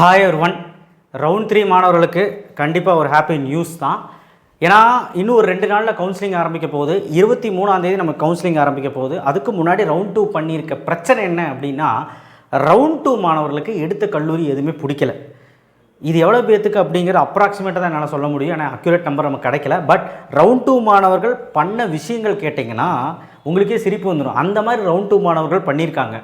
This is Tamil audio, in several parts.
ஹாய் ஒன் ரவுண்ட் த்ரீ மாணவர்களுக்கு கண்டிப்பாக ஒரு ஹாப்பி நியூஸ் தான். ஏன்னா இன்னும் ஒரு ரெண்டு நாளில் கவுன்சிலிங் ஆரம்பிக்க போகுது. இருபத்தி மூணாந்தேதி நம்ம கவுன்சிலிங் ஆரம்பிக்க போகுது. அதுக்கு முன்னாடி ரவுண்ட் டூ பண்ணியிருக்க பிரச்சனை என்ன அப்படின்னா ரவுண்ட் டூ மாணவர்களுக்கு எடுத்த கல்லூரி எதுவுமே பிடிக்கல. இது எவ்வளோ பேர்த்துக்கு அப்படிங்கிற அப்ராக்சிமேட்டாக தான் என்னால் சொல்ல முடியும். ஏன்னா அக்யூரேட் நம்பர் நமக்கு கிடைக்கல. பட் ரவுண்ட் டூ மாணவர்கள் பண்ண விஷயங்கள் கேட்டிங்கன்னா உங்களுக்கே சிரிப்பு வந்துடும் அந்த மாதிரி ரவுண்ட் டூ மாணவர்கள் பண்ணியிருக்காங்க.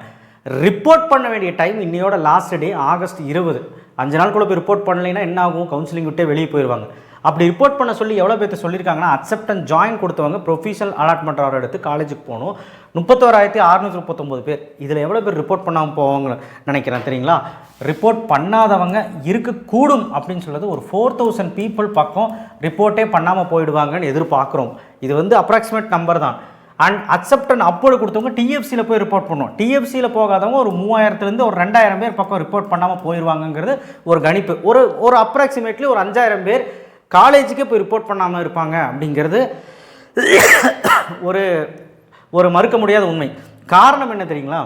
ரிப்போர்ட் பண்ண வேண்டிய டைம் இன்னையோட லாஸ்ட் டே ஆகஸ்ட் இருபது. அஞ்சு நாள் கூட போய் ரிப்போர்ட் பண்ணலைன்னா என்ன ஆகும்? கவுன்சிலிங் விட்டே வெளியே போயிடுவாங்க அப்படி ரிப்போர்ட் பண்ண சொல்லி எவ்வளோ பேர்த்து சொல்லியிருக்காங்கன்னா அக்செப்டன்ஸ் ஜாயின் கொடுத்தவங்க ப்ரொஃபஷனல் அலாட்மெண்ட் ஆர்டர் எடுத்து காலேஜுக்கு போகணும். முப்பத்தோராயிரத்தி அறுநூற்றி முப்பத்தொம்போது பேர். இதில் எவ்வளோ பேர் ரிப்போர்ட் பண்ணாமல் போவாங்க நினைக்கிறேன் தெரியுங்களா? ரிப்போர்ட் பண்ணாதவங்க இருக்கக்கூடும் அப்படின்னு சொல்கிறது ஒரு ஃபோர் தௌசண்ட் பீப்புள் பக்கம் ரிப்போர்ட்டே பண்ணாமல் போயிடுவாங்கன்னு எதிர்பார்க்குறோம். இது வந்து அப்ராக்சிமேட் நம்பர் தான். அண்ட் அக்செப்டன் அப்போடு கொடுத்தவங்க டிஎஃப்சியில் போய் ரிப்போர்ட் பண்ணுவோம் டிஎஃப்சியில் போகாதவங்க ஒரு மூவாயிரத்துலேருந்து ஒரு ரெண்டாயிரம் பேர் பக்கம் ரிப்போர்ட் பண்ணாமல் போயிடுவாங்கங்கிறது ஒரு கணிப்பு. ஒரு ஒரு அப்ராக்சிமேட்லி ஒரு அஞ்சாயிரம் பேர் காலேஜுக்கே போய் ரிப்போர்ட் பண்ணாமல் இருப்பாங்க அப்படிங்கிறது ஒரு ஒரு மறுக்க முடியாத உண்மை. காரணம் என்ன தெரியுங்களா?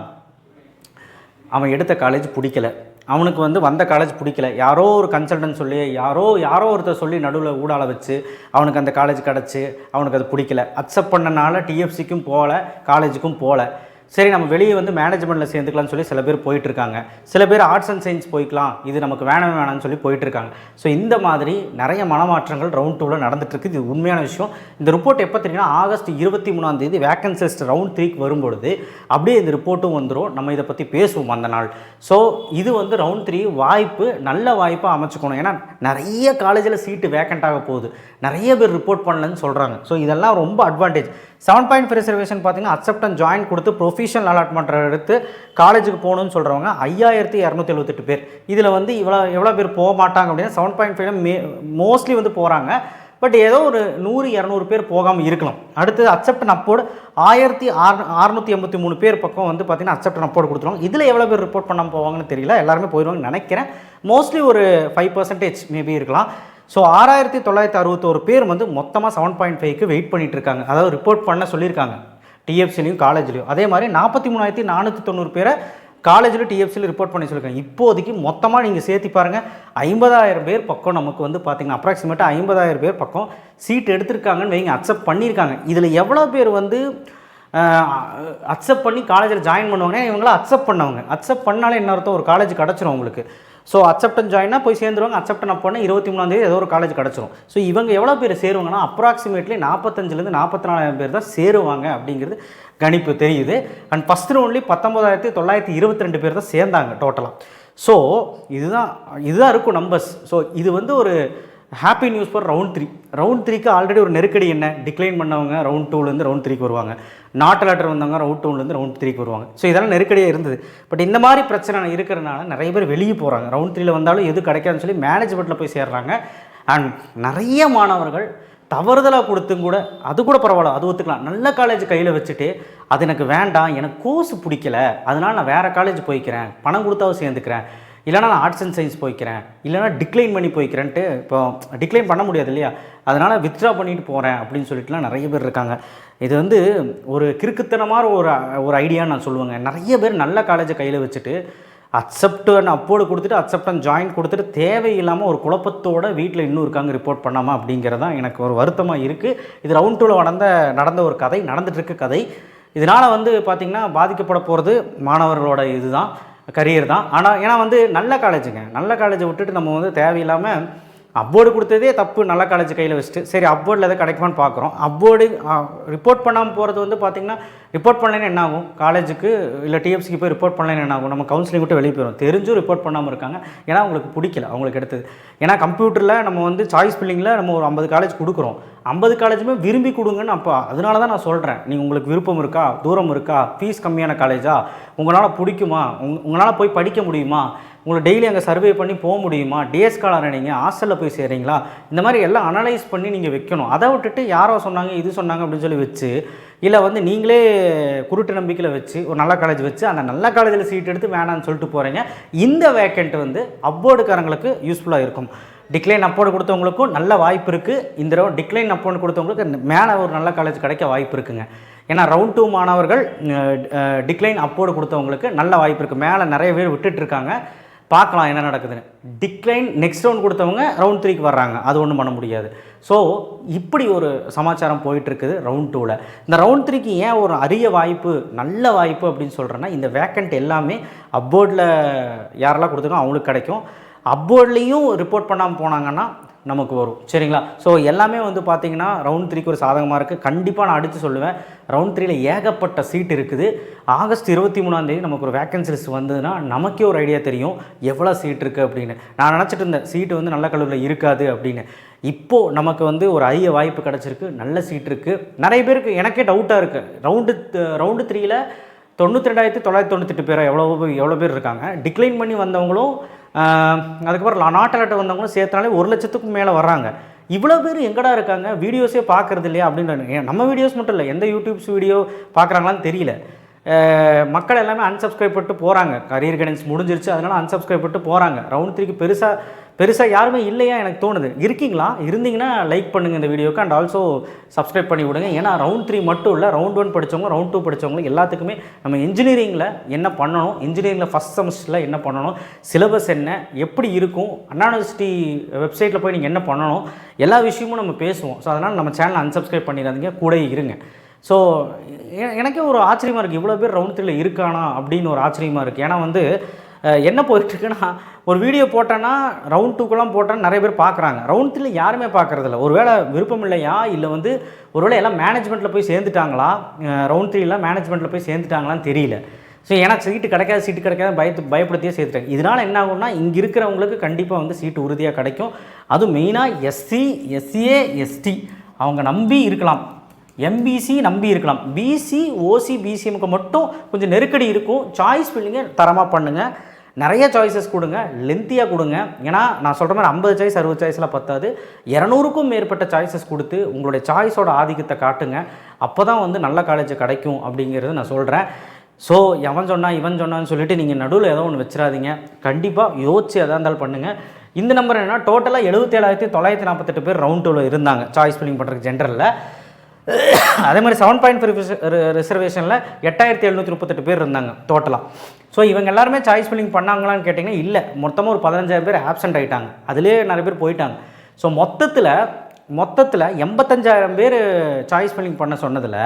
அவன் எடுத்த காலேஜ் பிடிக்கல. அவனுக்கு வந்து வந்த காலேஜ் பிடிக்கல. யாரோ ஒரு கன்சல்டன்ட் சொல்லி யாரோ யாரோ ஒருத்தர் சொல்லி நடுவில் ஊடால வச்சு அவனுக்கு அந்த காலேஜ் கிடச்சி அவனுக்கு அது பிடிக்கல. அக்செப்ட் பண்ணனால டிஎஃப்சிக்கும் போகல காலேஜுக்கும் போகல சரி நம்ம வெளியே வந்து மேனேஜ்மெண்ட்டில் சேர்ந்துக்கலாம்னு சொல்லி சில பேர் போயிட்டுருக்காங்க. சில பேர் ஆர்ட்ஸ் அண்ட் சயின்ஸ் போய்க்கலாம். இது நமக்கு வேணாம் வேணாம்னு சொல்லி போயிட்டுருக்காங்க. ஸோ இந்த மாதிரி நிறைய மனமாற்றங்கள் ரவுண்ட் டூவில் நடந்துட்டுருக்கு. இது உண்மையான விஷயம். இந்த ரிப்போர்ட் எப்போ தெரியும்னா ஆகஸ்ட் இருபத்தி மூணாம் தேதி வேக்கன்சி ரவுண்ட் த்ரீக்கு வரும்பொழுது அப்படியே இந்த ரிப்போர்ட்டும் வந்துடும் நம்ம இதை பற்றி பேசுவோம் அந்த நாள். ஸோ இது வந்து ரவுண்ட் த்ரீ வாய்ப்பு நல்ல வாய்ப்பாக அமைச்சுக்கணும். ஏன்னா நிறைய காலேஜில் சீட்டு வேக்கண்ட் ஆக போகுது. நிறைய பேர் ரிப்போர்ட் பண்ணலன்னு சொல்கிறாங்க ஸோ இதெல்லாம் ரொம்ப அட்வான்டேஜ் செவன் பாயிண்ட் ரிசர்வேஷன் பார்த்தீங்கன்னா அக்செப்டன் ஜாயின் கொடுத்து ப்ரொஃபஷனல் அலாட்மெண்ட் எடுத்து காலேஜுக்கு போகணும்னு சொல்கிறவங்க ஐயாயிரத்தி இரநூத்தி எழுபத்தெட்டு பேர். இதில் வந்து இவ்வளோ எவ்வளோ பேர் போக மாட்டாங்க அப்படின்னா seven point five may mostly வந்து போகிறாங்க பட் ஏதோ ஒரு நூறு இரநூறு பேர் போகாமல் இருக்கலாம். அடுத்தது அக்செப்டன் அப்போடு ஆயிரத்தி ஆறு அறுநூற்றி எண்பத்தி மூணு பேர் பக்கம் வந்து பார்த்தீங்கன்னா அக்செப்டன் அப்போடு கொடுத்துருவாங்க. இதில் எவ்வளோ பேர் ரிப்போர்ட் பண்ணாமல் போவாங்கன்னு தெரியல. எல்லாருமே போயிடுவாங்கன்னு நினைக்கிறேன். மோஸ்ட்லி ஒரு ஃபைவ் பர்சன்டேஜ் மேபி இருக்கலாம். ஸோ ஆறாயிரத்தி தொள்ளாயிரத்தி அறுபத்தோரு பேர் வந்து மொத்தமாக செவன் பாயிண்ட் ஃபைவ்க்கு வெயிட் பண்ணிகிட்டு இருக்காங்க. அதாவது ரிப்போர்ட் பண்ண சொல்லியிருக்காங்க. டிஎஃப்சிலையும் காலேஜ்லையும். அதே மாதிரி நாற்பத்தி மூணாயிரத்தி நானூற்றி தொண்ணூறு பேரை காலேஜில் டிஎஃப்சியில் ரிப்போர்ட் பண்ணி சொல்லியிருக்காங்க. இப்போதைக்கு மொத்தமாக நீங்கள் சேர்த்து பாருங்கள் ஐம்பதாயிரம் பேர் பக்கம் நமக்கு வந்து பார்த்திங்கன்னா அப்ராக்சிமேட்டாக ஐம்பதாயிரம் பேர் பக்கம் சீட் எடுத்திருக்காங்கன்னு வைங்க அக்செப்ட் பண்ணியிருக்காங்க. இதில் எவ்வளோ பேர் வந்து அக்செப்ட் பண்ணி காலேஜில் ஜாயின் பண்ணுவாங்கன்னா இவங்களாம் அக்செப்ட் பண்ணவங்க. அக்செப்ட் பண்ணாலே என்ன அர்த்தம்? ஒரு காலேஜ் கிடச்சிரும் உங்களுக்கு. ஸோ அக்செப்டன் ஜாயினா போய் சேர்ந்துருவாங்க. அக்செப்டன் அப்போனா இருபத்தி மூணாந்தேதி ஏதோ ஒரு காலேஜ் கிடச்சிரும். ஸோ இவங்க எவ்வளோ பேர் சேருவாங்கன்னா அப்ராக்சிமேட்லி நாற்பத்தஞ்சிலேருந்து நாற்பத்தி நாலாயிரம் பேர் தான் சேருவாங்க அப்படிங்கிறது கணிப்பு தெரியுது. அண்ட் ஃபஸ்ட் ரவுண்ட்லி பத்தொம்பதாயிரத்தி தொள்ளாயிரத்தி இருபத்தி ரெண்டு பேர் தான் சேர்ந்தாங்க டோட்டலாக ஸோ இதுதான் இதுதான் இருக்கும் நம்பர்ஸ் ஸோ இது வந்து ஒரு happy news for round three round த்ரீக்கு ஆல்ரெடி ஒரு நெருக்கடி என்ன? டிக்ளைன் பண்ணவங்க ரவுண்ட் டூலேருந்து ரவுண்ட் த்ரீக்கு வருவாங்க. நாட்டு லெட்டர் வந்தவங்க ரவுண்ட் டூலேருந்து ரவுண்ட் த்ரீக்கு வருவாங்க. ஸோ இதெல்லாம் நெருக்கடியாக இருந்தது. பட் இந்த மாதிரி பிரச்சனை இருக்கிறனால நிறைய பேர் வெளியே போகிறாங்க ரவுண்ட் த்ரீயில் வந்தாலும் எது கிடைக்காதுன்னு சொல்லி மேனேஜ்மெண்ட்டில் போய் சேர்றாங்க. அண்ட் நிறைய மாணவர்கள் தவறுதலாக கொடுத்தும் கூட அது கூட பரவாயில்ல அது ஒத்துக்கலாம். நல்ல காலேஜ் கையில் வச்சுட்டு அது எனக்கு வேண்டாம் எனக்கு கோர்ஸ் பிடிக்கல அதனால் நான் வேறு காலேஜ் போய்க்கிறேன் பணம் கொடுத்தாவது சேர்ந்துக்கிறேன். இல்லைனா நான் ஆர்ட்ஸ் அண்ட் சயின்ஸ் போய்க்கிறேன். இல்லைனா டிக்ளைன் பண்ணி போய்க்கிறேன்ட்டு இப்போ டிக்ளைன் பண்ண முடியாது இல்லையா? அதனால் வித்ட்ரா பண்ணிட்டு போகிறேன் அப்படின்னு சொல்லிட்டுலாம் நிறைய பேர் இருக்காங்க. இது வந்து ஒரு கிறுக்குத்தனமான ஒரு ஒரு ஐடியான்னு நான் சொல்லுவேங்க. நிறைய பேர் நல்ல காலேஜை கையில் வச்சுட்டு அக்செப்டன் அப்போடு கொடுத்துட்டு அக்செப்டன் ஜாயின் கொடுத்துட்டு தேவையில்லாமல் ஒரு குழப்பத்தோட வீட்டில் இன்னும் இருக்காங்க ரிப்போர்ட் பண்ணாமல் அப்படிங்கிறது தான் எனக்கு ஒரு வருத்தமாக இருக்குது இது ரவுண்ட் டூவில் நடந்த நடந்த ஒரு கதை நடந்துகிட்ருக்கு கதை. இதனால் வந்து பார்த்திங்கன்னா பாதிக்கப்பட போகிறது மாணவர்களோட இதுதான். கரியர் தான். ஆனால் ஏன்னா வந்து நல்ல காலேஜுங்க நல்ல காலேஜை விட்டுட்டு நம்ம வந்து தேவையில்லாமல் அப்போர்டு கொடுத்ததே தப்பு நல்ல காலேஜ் கையில் வச்சுட்டு. சரி அப்போர்டில் எதாவது கிடைக்குமான்னு பார்க்குறோம் அப்போர்டு ரிப்போர்ட் பண்ணாமல் போகிறது வந்து பார்த்திங்கன்னா ரிப்போர்ட் பண்ணலைன்னா என்ன ஆகும்? காலேஜுக்கு இல்லை டிஎஃப்சிக்கு போய் ரிப்போர்ட் பண்ணலைன்னா என்ன ஆகும்? நம்ம கவுன்சிலிங் விட்டு வெளியே போயிடும் தெரிஞ்சும் ரிப்போர்ட் பண்ணாமல் இருக்காங்க. ஏன்னா அவங்களுக்கு பிடிக்கல அவங்களுக்கு எடுத்தது. ஏன்னா கம்ப்யூட்டரில் நம்ம வந்து சாய்ஸ் பில்லிங்கில் நம்ம ஒரு ஐம்பது காலேஜ் கொடுக்குறோம். ஐம்பது காலேஜுமே விரும்பி கொடுங்கன்னு அப்போ அதனால தான் நான் சொல்கிறேன் நீங்கள் உங்களுக்கு விருப்பம் இருக்கா? தூரம் இருக்கா? ஃபீஸ் கம்மியான காலேஜா உங்களால் பிடிக்குமா? உங் உங்களால் போய் படிக்க முடியுமா? உங்களை டெய்லி அங்கே சர்வே பண்ணி போக முடியுமா? டேஸ் ஸ்காலர் நீங்கள் ஹாஸ்டலில் போய் சேர்றீங்களா இந்த மாதிரி எல்லாம் அனலைஸ் பண்ணி நீங்கள் வைக்கணும். அதை விட்டுட்டு யாரோ சொன்னாங்க இது சொன்னாங்க அப்படின்னு சொல்லி வச்சு இல்லை வந்து நீங்களே குருட்டு நம்பிக்கையில் வச்சு ஒரு நல்ல காலேஜ் வச்சு அந்த நல்ல காலேஜில் சீட் எடுத்து வேணான்னு சொல்லிட்டு போகிறீங்க இந்த வேக்கண்ட் வந்து அப்போர்டுக்காரங்களுக்கு யூஸ்ஃபுல்லாக இருக்கும். டிக்ளைன் அப்போர்டு கொடுத்தவங்களுக்கும் நல்ல வாய்ப்பு இருக்குது இந்த தடவை டிக்ளைன் அப்போர்டு கொடுத்தவங்களுக்கு மேலே ஒரு நல்ல காலேஜ் கிடைக்க வாய்ப்பு இருக்குங்க. ஏன்னா ரவுண்ட் டூ மாணவர்கள் டிக்ளைன் அப்போர்டு கொடுத்தவங்களுக்கு நல்ல வாய்ப்பு இருக்குது மேலே நிறைய பேர் விட்டுட்டு இருக்காங்க. பார்க்கலாம் என்ன நடக்குதுன்னு. டிக்ளைன் நெக்ஸ்ட் ரவுண்ட் கொடுத்தவங்க ரவுண்ட் த்ரீக்கு வர்றாங்க. அது ஒன்றும் பண்ண முடியாது. ஸோ இப்படி ஒரு சமாச்சாரம் போயிட்டுருக்குது ரவுண்ட் டூவில் இந்த ரவுண்ட் த்ரீக்கு ஏன் ஒரு அரிய வாய்ப்பு நல்ல வாய்ப்பு அப்படின்னு சொல்கிறேன்னா இந்த வேக்கண்ட் எல்லாமே அப்போர்டில் யாரெல்லாம் கொடுத்துருக்கோம் அவங்களுக்கு கிடைக்கும். அப்போர்ட்லேயும் ரிப்போர்ட் பண்ணாமல் போனாங்கன்னா நமக்கு வரும். சரிங்களா? ஸோ எல்லாமே வந்து பார்த்தீங்கன்னா ரவுண்ட் த்ரீக்கு ஒரு சாதகமாக இருக்குது கண்டிப்பாக நான் அடித்து சொல்லுவேன். ரவுண்ட் த்ரீல ஏகப்பட்ட சீட் இருக்குது. ஆகஸ்ட் இருபத்தி மூணாந்தேதி நமக்கு ஒரு வேக்கன்சி லிஸ்ட் வந்ததுன்னா நமக்கே ஒரு ஐடியா தெரியும். எவ்வளோ சீட் இருக்குது அப்படின்னு. நான் நினச்சிட்டு இருந்தேன் சீட்டு வந்து நல்ல கல்லூரியில் இருக்காது அப்படின்னு. இப்போது நமக்கு வந்து ஒரு அரிய வாய்ப்பு கிடச்சிருக்கு. நல்ல சீட் இருக்குது நிறைய பேருக்கு எனக்கே டவுட்டாக இருக்குது ரவுண்டு ரவுண்டு த்ரீயில் தொண்ணூற்றி ரெண்டாயிரத்தி தொள்ளாயிரத்தி தொண்ணூத்தெட்டு பேர் எவ்வளோ எவ்வளோ பேர் இருக்காங்க. டிக்ளைன் பண்ணி வந்தவங்களும் அதுக்கப்புறம் நாட் வந்தவங்களும் சேர்த்தனாலே ஒரு லட்சத்துக்கும் மேலே வர்றாங்க. இவ்வளோ பேர் எங்கடா இருக்காங்க? வீடியோஸே பார்க்குறது இல்லையா அப்படின்னு ஏன் நம்ம வீடியோஸ் மட்டும் இல்லை எந்த யூடியூப்ஸ் வீடியோ பார்க்குறாங்களான்னு தெரியல. மக்கள் எல்லாமே அன்சப்ஸ்கிரைப் பண்ணிட்டு போகிறாங்க கரியர் கைடன்ஸ் முடிஞ்சிருச்சு அதனால் அன்சப்ஸ்கிரைப் பண்ணிட்டு போகிறாங்க ரவுண்ட் த்ரீக்கு பெருசாக பெருசாக யாருமே இல்லையா எனக்கு தோணுது. இருக்கீங்களா? இருந்தீங்கன்னா லைக் பண்ணுங்கள் இந்த வீடியோக்கு அண்ட் ஆல்சோ சப்ஸ்கிரைப் பண்ணி விடுங்க. ஏன்னா ரவுண்ட் த்ரீ மட்டும் இல்லை ரவுண்ட் ஒன் படித்தவங்க ரவுண்ட் டூ படித்தவங்க எல்லாத்துக்குமே நம்ம இன்ஜினியரிங்கில் என்ன பண்ணணும் இன்ஜினியரிங்கில் ஃபஸ்ட் செமஸ்டரில் என்ன பண்ணணும் சிலபஸ் என்ன எப்படி இருக்கும் அண்ணா யூனிவர்சிட்டி வெப்சைட்டில் போய் நீங்கள் என்ன பண்ணணும் எல்லா விஷயமும் நம்ம பேசுவோம். ஸோ அதனால் நம்ம சேனலை அன்சப்ஸ்கிரைப் பண்ணிடாதீங்க கூட இருங்க. ஸோ எனக்கே ஒரு ஆச்சரியமாக இருக்குது இவ்வளோ பேர் ரவுண்ட் த்ரீல இருக்கானா அப்படின்னு ஒரு ஆச்சரியமாக இருக்குது ஏன்னா வந்து என்ன போயிட்டுருக்குன்னா ஒரு வீடியோ போட்டேன்னா ரவுண்ட் டூக்கெல்லாம் போட்டேன்னா நிறைய பேர் பார்க்குறாங்க ரவுண்ட் த்ரீல யாருமே பார்க்குறதில்ல ஒருவேளை விருப்பம் இல்லையா இல்லை வந்து ஒருவேளை எல்லாம் மேனேஜ்மெண்ட்டில் போய் சேர்ந்துட்டாங்களா? ரவுண்ட் த்ரீலாம் மேனேஜ்மெண்ட்டில் போய் சேர்ந்துட்டாங்களான்னு தெரியல. ஸோ எனக்கு சீட்டு கிடைக்காது சீட்டு கிடைக்காது பயத்து பயப்படுத்தியே சேர்த்துட்டாங்க இதனால் என்ன ஆகும்னா இங்கே இருக்கிறவங்களுக்கு கண்டிப்பாக வந்து சீட்டு உறுதியாக கிடைக்கும். அதுவும் மெயினாக எஸ்சி எஸ்சிஏ எஸ்டி அவங்க நம்பி இருக்கலாம். எம்பிசி நம்பி இருக்கலாம். பிசி ஓசி பிசிஎம்க்கு மட்டும் கொஞ்சம் நெருக்கடி இருக்கும். சாய்ஸ் ஃபில்லிங்கை தரமாக பண்ணுங்கள் நிறைய சாய்ஸஸ் கொடுங்க. லென்த்தியாக கொடுங்க. ஏன்னா நான் சொல்கிற மாதிரி ஐம்பது சாய்ஸ் அறுபது சாய்ஸ்லாம் பத்தாது. இரநூறுக்கும் மேற்பட்ட சாய்ஸஸ் கொடுத்து உங்களுடைய சாய்ஸோட ஆதிக்கத்தை காட்டுங்க. அப்போ தான் வந்து நல்ல காலேஜ் கிடைக்கும் அப்படிங்கிறது நான் சொல்கிறேன் ஸோ எவன் சொன்னால் இவன் சொன்னான்னு சொல்லிட்டு நீங்கள் நடுவில் ஏதோ ஒன்று வச்சிடாதீங்க கண்டிப்பாக யோசிச்சு எதாக இருந்தாலும் பண்ணுங்கள் இந்த நம்பர் என்ன டோட்டலாக எழுபத்தேழாயிரத்தி தொள்ளாயிரத்தி நாற்பத்தெட்டு பேர் ரவுண்ட் டூவில் இருந்தாங்க. சாய்ஸ் ஃபில்லிங் பண்ணுறதுக்கு ஜென்ரலில் அதே மாதிரி செவன் பாயிண்ட் ஃபைவ் ரிசர்வேஷனில் எட்டாயிரத்தி எழுநூற்றி முப்பத்தெட்டு பேர் இருந்தாங்க டோட்டலாக ஸோ இவங்க எல்லாருமே சாய்ஸ் ஃபில்லிங் பண்ணாங்களான்னு கேட்டிங்கன்னா இல்லை. மொத்தமாக ஒரு பதினஞ்சாயிரம் பேர் ஆப்சென்ட் ஆகிட்டாங்க அதிலே நிறைய பேர் போயிட்டாங்க. ஸோ மொத்தத்தில் மொத்தத்தில் எண்பத்தஞ்சாயிரம் பேர் சாய்ஸ் ஃபில்லிங் பண்ண சொன்னதில்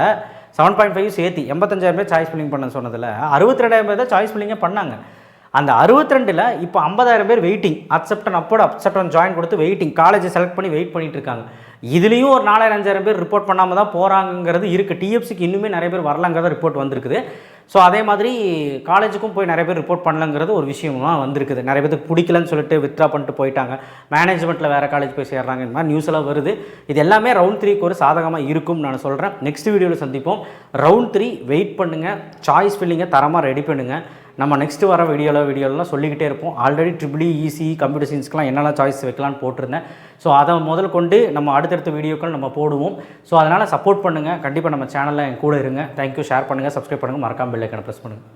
செவன் பாயிண்ட் ஃபைவ் சேர்த்தி எண்பத்தஞ்சாயிரம் பேர் சாய்ஸ் ஃபில்லிங் பண்ண சொன்னதில் அறுபத்தி ரெண்டாயிரம் பேர் தான் சாய்ஸ் ஃபில்லிங்கே பண்ணாங்க. அந்த அறுபத்தி ரெண்டில் இப்போ ஐம்பதாயிரம் பேர் waiting accept and upward accept and join கொடுத்து வெயிட்டிங் காலேஜை செலக்ட் பண்ணி வெயிட் பண்ணிகிட்டு இருக்காங்க. இதுலேயும் ஒரு நாலாயிரம் அஞ்சாயிரம் பேர் ரிப்போர்ட் பண்ணாமல் தான் போகிறாங்கிறது இருக்குது டிஎஃப்சிக்கு இன்னுமே நிறைய பேர் வரலாங்கிறத ரிப்போர்ட் வந்திருக்குது. ஸோ அதே மாதிரி காலேஜுக்கும் போய் நிறைய பேர் ரிப்போர்ட் பண்ணலங்கிறது ஒரு விஷயமா வந்திருக்குது. நிறைய பேருக்கு பிடிக்கலன்னு சொல்லிட்டு வித்ட்ரா பண்ணிட்டு போயிட்டாங்க. மேனேஜ்மெண்ட்டில் வேறு காலேஜ் போய் சேர்றாங்க. இந்த மாதிரி நியூஸ் எல்லாம் வருது. இது எல்லாமே ரவுண்ட் த்ரீக்கு ஒரு சாதகமாக இருக்கும் நான் சொல்கிறேன் நெக்ஸ்ட் வீடியோவில் சந்திப்போம். ரவுண்ட் த்ரீ வெயிட் பண்ணுங்கள் சாய்ஸ் ஃபில்லிங்கை தரமாக ரெடி பண்ணுங்கள் நம்ம நெக்ஸ்ட் வர வீடியோவில் வீடியோலாம் சொல்லிக்கிட்டே இருப்போம். Already triple E E C computer சயின்ஸ்க்குலாம் என்னெல்லாம் சாய்ஸ் வைக்கலாம்னு போட்டிருந்தேன். ஸோ அதை முதல் கொண்டு நம்ம அடுத்தடுத்த வீடியோக்கள் நம்ம போடுவோம். ஸோ அதனால் சப்போர்ட் பண்ணுங்கள் கண்டிப்பாக நம்ம சேனலில் என் கூட இருங்க. தேங்க்யூ ஷேர் பண்ணுங்கள் சப்ஸ்கிரைப் பண்ணுங்கள் மறக்காமல் பெல்லைக்கான ப்ரெஸ் பண்ணுங்கள்